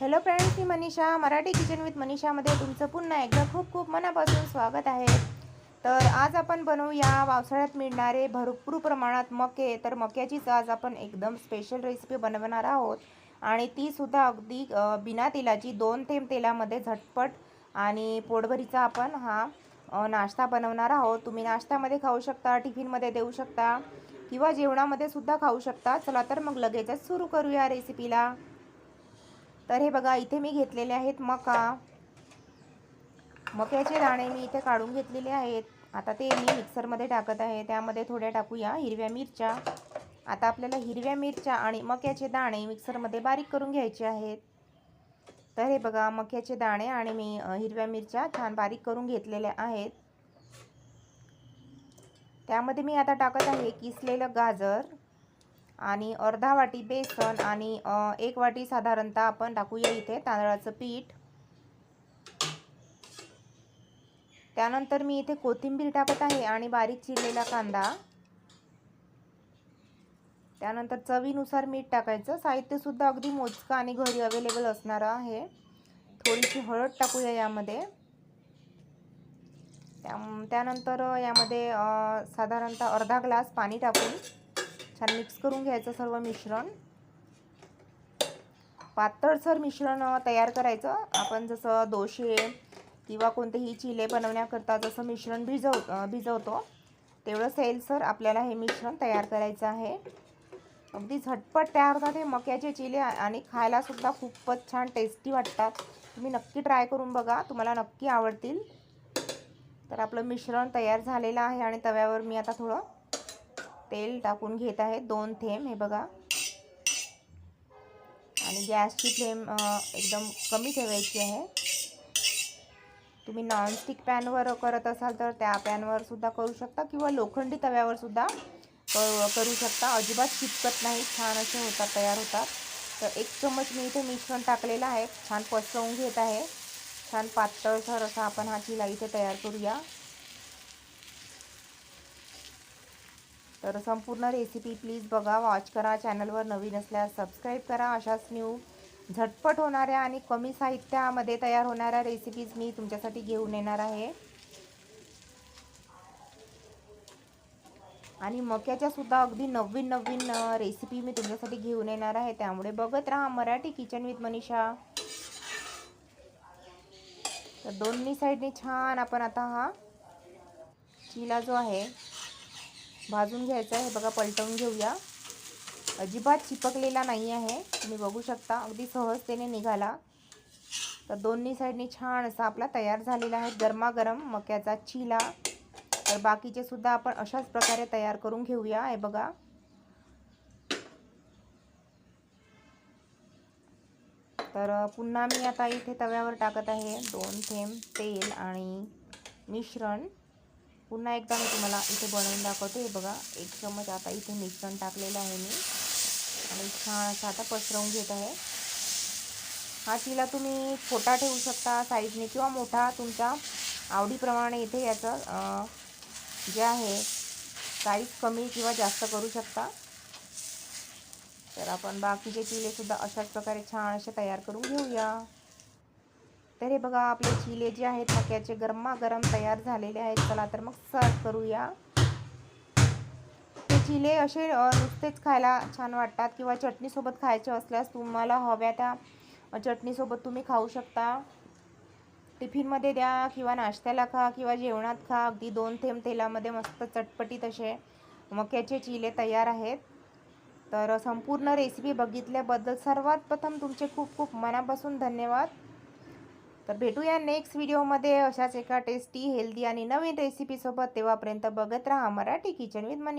Hello friends मी Manisha Marathi kitchen with मनीषामध्ये तुमचं पुन्हा एकदा खूप खूप मनापासून स्वागत आहे. तर आज आपण बनवूया पावसाळ्यात मिळणारे भरपूर प्रमाणात मके. तर मक्याचीच आज आपण एकदम स्पेशल रेसिपी बनवणार आहोत. आणि तीसुद्धा अगदी बिना तेलाची दोन थेंब तेलामध्ये झटपट आणि पोटभरीचा आपण हा नाश्ता बनवणार आहोत. तुम्ही नाश्त्यामध्ये खाऊ शकता टिफिनमध्ये देऊ शकता किंवा जेवणामध्ये सुद्धा खाऊ शकता. चला तर मग लगेचच सुरू करूया रेसिपीला तर हे बघा इथे मी घेतलेले आहेत मका. मक्याचे दाणे मी इथे काढून घेतलेले आहेत. आता ते मी मिक्सरमध्ये टाकत आहे. त्यामध्ये थोड्या टाकूया हिरव्या मिरच्या. आता आपल्याला हिरव्या मिरच्या आणि मक्याचे दाणे मिक्सरमध्ये बारीक करून घ्यायचे आहेत. तर हे बघा मक्याचे दाणे आणि मी हिरव्या मिरच्या छान बारीक करून घेतलेल्या आहेत. त्यामध्ये मी आता टाकत आहे किसलेलं गाजर. आणि अर्धा वाटी बेसन आणि एक वाटी साधारणतः आपण टाकूया इथे तांदळाचं पीठ. त्यानंतर मी इथे कोथिंबीर टाकत आहे आणि बारीक चिरलेला कांदा. त्यानंतर चवीनुसार मीठ टाकायचं. साहित्यसुद्धा अगदी मोजकं आणि घरी अवेलेबल असणारं आहे. थोडीशी हळद टाकूया यामध्ये. त्या त्यानंतर यामध्ये साधारणतः अर्धा ग्लास पाणी टाकून छान मिक्स करून घ्यायचं सर्व मिश्रण. पातळसर मिश्रण तयार करायचं. आपण जसं दोशे किंवा कोणतेही चिले बनवण्याकरता जसं मिश्रण भिजव भिजवतो तेवढं सैलसर आपल्याला हे मिश्रण तयार करायचं आहे. अगदी झटपट तयार होतात हे मक्याचे चिले आणि खायलासुद्धा खूपच छान टेस्टी वाटतात. तुम्ही नक्की ट्राय करून बघा तुम्हाला नक्की आवडतील. तर आपलं मिश्रण तयार झालेलं आहे आणि तव्यावर मी आता थोडं तेल टाकून घेत आहे दोन थेंब हे बघा. आणि गॅसची फ्लेम एकदम कमी ठेवायची आहे. तुम्ही नॉनस्टिक पॅनवर करत असाल तर त्या पॅनवर सुद्धा करू शकता किंवा लोखंडी तव्यावर सुद्धा क- करू शकता. अजिबात चिपकत नाही छान असे होतात तयार होतात. तर एक चम्मच मी इथे मिश्रण टाकलेलं आहे. छान पसरवून घेत आहे. छान पातळसर असा आपण हा चिला इथे तयार करूया. तर संपूर्ण रेसिपी प्लीज बघा. वॉच करा. चॅनलवर नवीन असल्यास सबस्क्राईब करा. अशाच न्यू झटपट होणाऱ्या आणि कमी साहित्यामध्ये तयार होणाऱ्या रेसिपीज मी तुमच्यासाठी घेऊन येणार आहे. आणि मक्याच्या सुद्धा अगदी नवीन नवीन रेसिपी मी तुमच्यासाठी घेऊन येणार आहे. त्यामुळे बघत राहा मराठी किचन विथ मनीषा. तर दोन्ही साईडने छान आपण आता हा चिला जो आहे भाजून घ्यायचं आहे. हे बघा पलटवून घेऊया. अजिबात चिपकलेला नाही आहे. तुम्ही बघू शकता अगदी सहजतेने निघाला. तर दोन्ही साईडनी छान असा आपला तयार झालेला आहे. गरमागरम मक्याचा चिला. तर बाकीचे सुद्धा आपण अशाच प्रकारे तयार करून घेऊया. हे बघा. तर पुन्हा मी आता इथे तव्यावर टाकत आहे. दोन थेंब तेल आणि मिश्रण. पुन्हा एकदा मी तुम्हाला इथे बनवून दाखवते. हे बघा एक चमच आता इथे मिश्रण टाकलेलं आहे मी. आणि छान असं आता पसरवून घेत आहे. हा चिला तुम्ही छोटा ठेवू शकता साईजने किंवा मोठा तुमच्या आवडीप्रमाणे इथे याचं जे आहे साईज कमी किंवा जास्त करू शकता. तर आपण बाकीचे चिलेसुद्धा अशाच प्रकारे छान असे तयार करून घेऊया. तर हे बघा आपले चिले जे आहेत मक्याचे गरमागरम तयार झालेले आहेत. चला तर मग सर्व करूया. ते चिले असे नुसतेच खायला छान वाटतात किंवा चटणीसोबत खायचे असल्यास तुम्हाला हव्या त्या चटणीसोबत तुम्ही खाऊ शकता. टिफिनमध्ये द्या किंवा नाश्त्याला खा किंवा जेवणात खा. अगदी दोन थेंब तेलामध्ये मस्त चटपटीत असे मक्याचे चिले तयार आहेत. तर संपूर्ण रेसिपी बघितल्याबद्दल सर्वात प्रथम तुमचे खूप खूप मनापासून धन्यवाद. तर भेटूया नेक्स्ट व्हिडिओमध्ये अशाच एका टेस्टी हेल्दी आणि नवीन रेसिपीसोबत तेव्हापर्यंत बघत राहा मराठी किचन विथ मनीष.